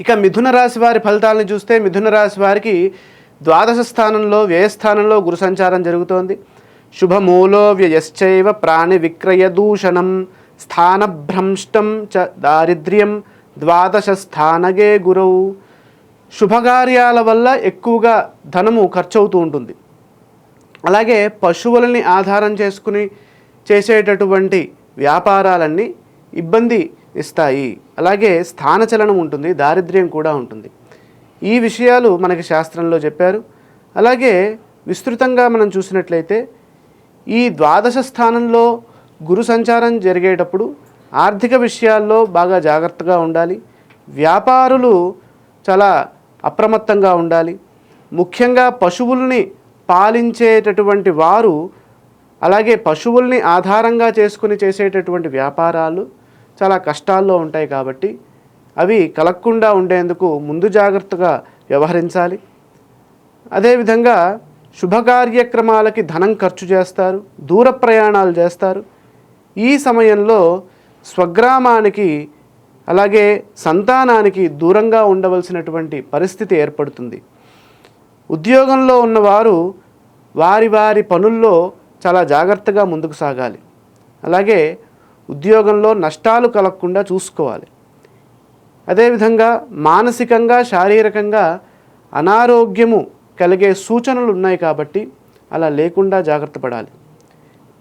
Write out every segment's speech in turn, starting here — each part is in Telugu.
ఇక మిథున రాశి వారి ఫలితాలను చూస్తే మిథున రాశి వారికి ద్వాదశ స్థానంలో వ్యయస్థానంలో గురు సంచారం జరుగుతోంది. శుభమూలో వ్యయశ్చైవ ప్రాణి విక్రయ దూషణం స్థానభ్రంష్టం చ దారిద్ర్యం ద్వాదశ స్థానగే గురవు. శుభకార్యాల వల్ల ఎక్కువగా ధనము ఖర్చు అవుతూ ఉంటుంది. అలాగే పశువులని ఆధారం చేసుకుని చేసేటటువంటి వ్యాపారాలన్నీ ఇబ్బంది ఇస్తాయి. అలాగే స్థానచలనం ఉంటుంది దారిద్ర్యం కూడా ఉంటుంది. ఈ విషయాలు మనకి శాస్త్రంలో చెప్పారు. అలాగే విస్తృతంగా మనం చూసినట్లయితే ఈ ద్వాదశ స్థానంలో గురు సంచారం జరిగేటప్పుడు ఆర్థిక విషయాల్లో బాగా జాగ్రత్తగా ఉండాలి. వ్యాపారులు చాలా అప్రమత్తంగా ఉండాలి. ముఖ్యంగా పశువుల్ని పాలించేటటువంటి వారు అలాగే పశువుల్ని ఆధారంగా చేసుకుని చేసేటటువంటి వ్యాపారాలు చాలా కష్టాల్లో ఉంటాయి కాబట్టి అవి కలగకుండా ఉండేందుకు ముందు జాగ్రత్తగా వ్యవహరించాలి. అదేవిధంగా శుభకార్యక్రమాలకి ధనం ఖర్చు చేస్తారు దూర ప్రయాణాలు చేస్తారు. ఈ సమయంలో స్వగ్రామానికి అలాగే సంతానానికి దూరంగా ఉండవలసినటువంటి పరిస్థితి ఏర్పడుతుంది. ఉద్యోగంలో ఉన్నవారు వారి వారి పనుల్లో చాలా జాగ్రత్తగా ముందుకు సాగాలి. అలాగే ఉద్యోగంలో నష్టాలు కలగకుండా చూసుకోవాలి. అదేవిధంగా మానసికంగా శారీరకంగా అనారోగ్యము కలిగే సూచనలు ఉన్నాయి కాబట్టి అలా లేకుండా జాగ్రత్త పడాలి.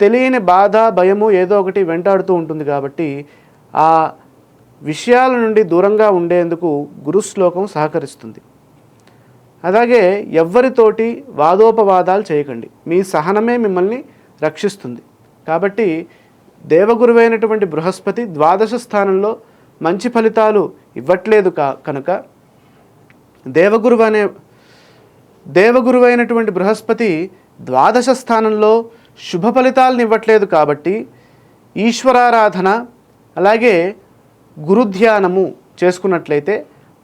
తెలియని బాధ భయము ఏదో ఒకటి వెంటాడుతూ ఉంటుంది కాబట్టి ఆ విషయాల నుండి దూరంగా ఉండేందుకు గురుశ్లోకం సహకరిస్తుంది. అలాగే ఎవ్వరితోటి వాదోపవాదాలు చేయకండి. మీ సహనమే మిమ్మల్ని రక్షిస్తుంది. కాబట్టి దేవగురువైనటువంటి బృహస్పతి ద్వాదశ స్థానంలో మంచి ఫలితాలు ఇవ్వట్లేదు కా కనుక దేవగురువు అనే దేవగురువైనటువంటి బృహస్పతి ద్వాదశ స్థానంలో శుభ ఫలితాలను ఇవ్వట్లేదు కాబట్టి ఈశ్వరారాధన అలాగే గురుధ్యానము చేసుకున్నట్లయితే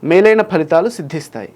మేలైన ఫలితాలు సిద్ధిస్తాయి.